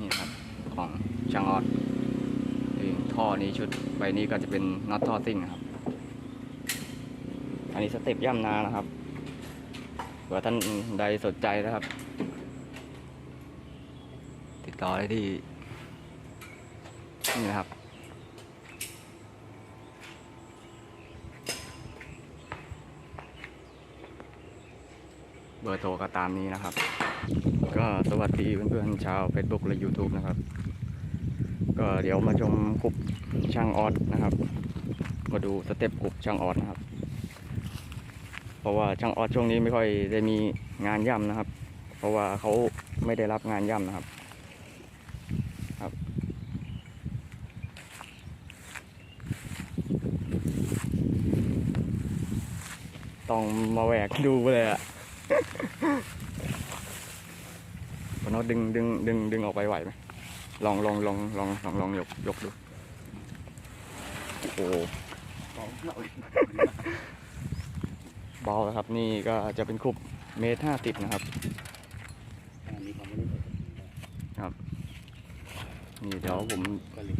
นี่ครับของช่างออดท่อนี้ชุดใบนี้ก็จะเป็นน็อตท่อซิ่งนะครับ อันนี้สเต็ปย่ำนานะครับเผื่อท่านใดสนใจนะครับ ติดต่อได้ที่นี่นะครับเบอร์โทรก็ตามนี้นะครับ ก็สวัสดีเพื่อนๆชาว Facebook และ YouTube นะครับ ก็เดี๋ยวมาชมกลุ่มช่างออสนะครับ มาดูสเต็ปกลุ่มช่างออสนะครับ เพราะว่าช่างออสช่วงนี้ไม่ค่อยได้มีงานย่ำนะครับ เพราะว่าเขาไม่ได้รับงานย่ำนะครับครับต้องมาแหวกดูเลยอะ ปนดดึงดึงดึงดึงออกไปไหวไหมลองลองลองลองลองลองยกยกดูโอ้โหของเบาแล้วครับ นี่ก็จะเป็นคุบเมตรห้าสิบนะครับอันนี้เขาไม่ได้เดี๋ยวผม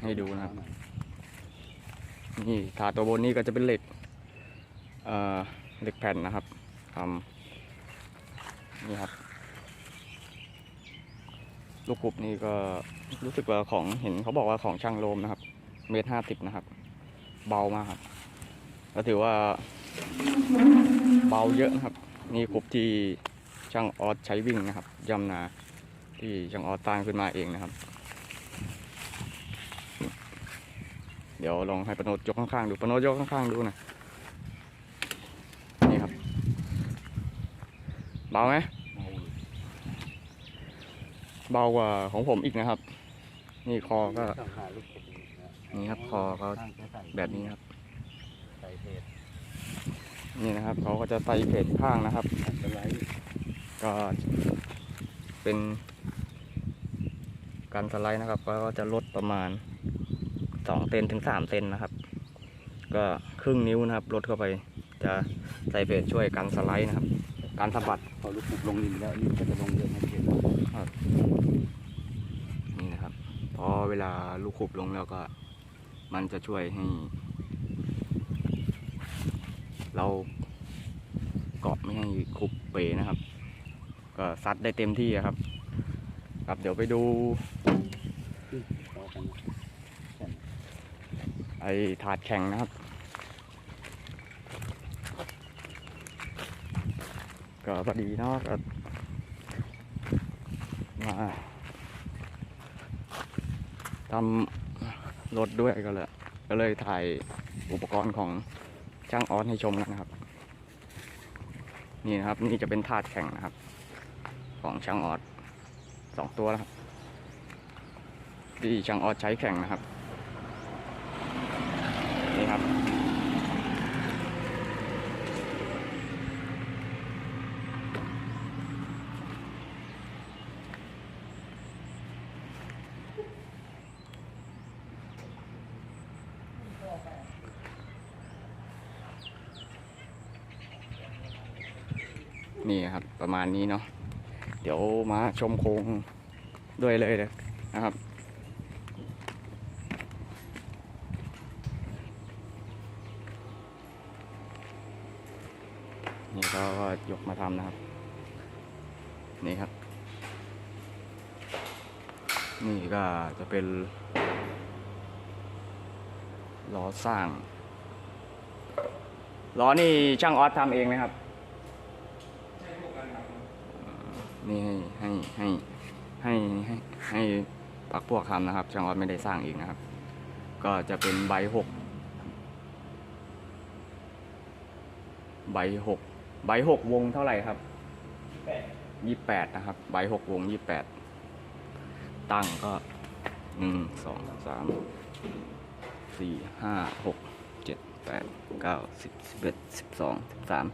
ให้ดูนะครับ นี่ถาตัวบนนี้ก็จะเป็นเหล็กเอ่อเหล็กแผ่นนะครับทำนี่ครับ ลูกคุบนี่ก็รู้สึกว่าของเห็นเขาบอกว่าของช่างโลมนะครับ เมตรห้าสิบนะครับ เบามากครับก็ถือว่าเบาเยอะนะครับ นี่คุบที่ช่างออสใช้วิ่งนะครับย่ำนาที่ช่างออสตั้งขึ้นมาเองนะครับ เดี๋ยวลองให้ปนดยกข้างๆดูปนดยกข้างๆดูนะนี่ครับเบาไหม เบากว่าของผมอีกนะครับ นี่คอก็ต้องหาลูกเก็บนะนี่ครับคอเขาตั้งใจใส่แบบนี้ครับใส่เพจนี่นะครับเขาก็จะใส่เพจข้างนะครับอัดไว้ก็เป็นการสไลด์นะครับ ก็จะลดประมาณสองเซนถึงสามเซนนะครับ ก็ครึ่งนิ้วนะครับลดเข้าไปจะใส่เพจช่วยกันสไลด์นะครับ การสะบัดพอลูกปุกลงดินแล้วนี่ก็จะลงเยอะนะเพจนี่นะครับพอ เวลาลูกขุบลงแล้วก็ มันจะช่วยให้ เราเกาะไม่ให้ขุบเป๋นะครับ ก็ซัดได้เต็มที่ครับ ครับเดี๋ยวไปดู ไอถาดแข่งนะครับ ก็พอดีเนาะก็มา ทำรถด้วยก็เลยก็เลยถ่ายอุปกรณ์ของช่างออสให้ชมกันนะครับ นี่นะครับนี่จะเป็นถาดแข่งนะครับ ของช่างออสสองตัวนะครับ ที่ช่างออสใช้แข่งนะครับ นี่ครับ นี่ครับประมาณนี้เนาะเดี๋ยวมาชมโครงด้วยเลยนะครับนี่ก็ยกมาทำนะครับ นี่ครับ นี่ก็จะเป็นล้อสร้างล้อนี่ช่างออสทำเองไหมครับ นี่ให้ให้ให้ให้ให้ให้ปักพวกทำนะครับช่างออสไม่ได้สร้างเองนะครับ ก็จะเป็นใบหกใบหกใบหกวงเท่าไหร่ครับยี่แปดนะครับ ใบหกวงยี่แปดตั้งก็หนึ่งสองสามสี่ห้าหกเจ็ดแปดเก้าสิบสิบเอ็ดสิบสองสิบสาม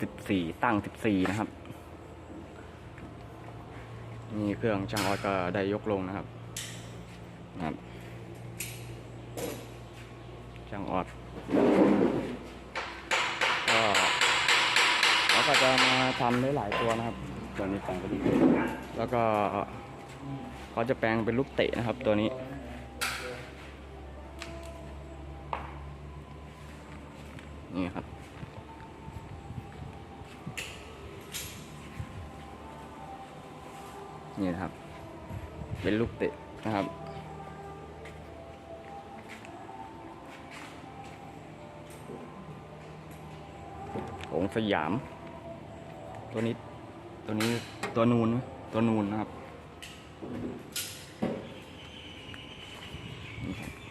สิบสี่ตั้งสิบสี่นะครับ นี่เครื่องช่างออสก็ได้ยกลงนะครับนะครับช่างออสก็เขาก็จะมาทำได้หลายตัวนะครับตอนนี้ฟังก็ดีแล้วก็เขาจะแปลงเป็นลูกเตะนะครับ ตัวนี้นี่ครับ นี่ครับ เป็นลูกเตะนะครับองสยาม ตัวนี้ ตัวนี้ตัวนูน ตัวนูนนะครับ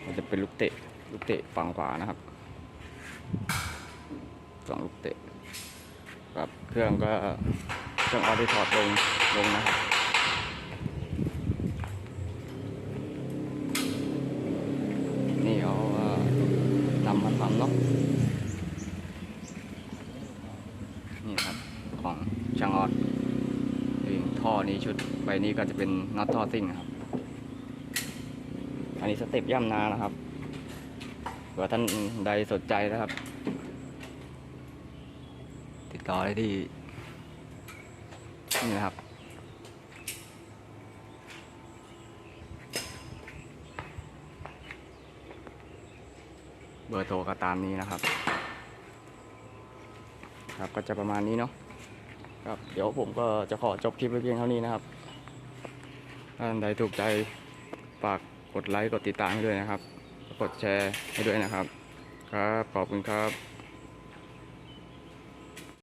มันจะเป็นลูกเตะ ลูกเตะฝั่งขวานะครับสองลูกเตะ ครับ เครื่องก็เครื่องออดี้ถอดลงลงนะครับ อนำมาทำเนาะนี่ครับของช่างออดเองท่อนี้ชุดใบนี้ก็จะเป็นน็อตท่อซิ่งนะครับอันนี้สเต็ปย่ำนานะครับเผื่อท่านใดสนใจนะครับ ติดต่อได้ที่นี่นะครับ เบอร์โทรก็ตามนี้นะครับ ครับก็จะประมาณนี้เนาะครับเดี๋ยวผมก็จะขอจบคลิปไว้เพียงเท่านี้นะครับถ้าท่านใดถูกใจฝากกดไลค์กดติดตามให้ด้วยนะครับ กดแชร์ให้ด้วยนะครับ ครับขอบคุณครับ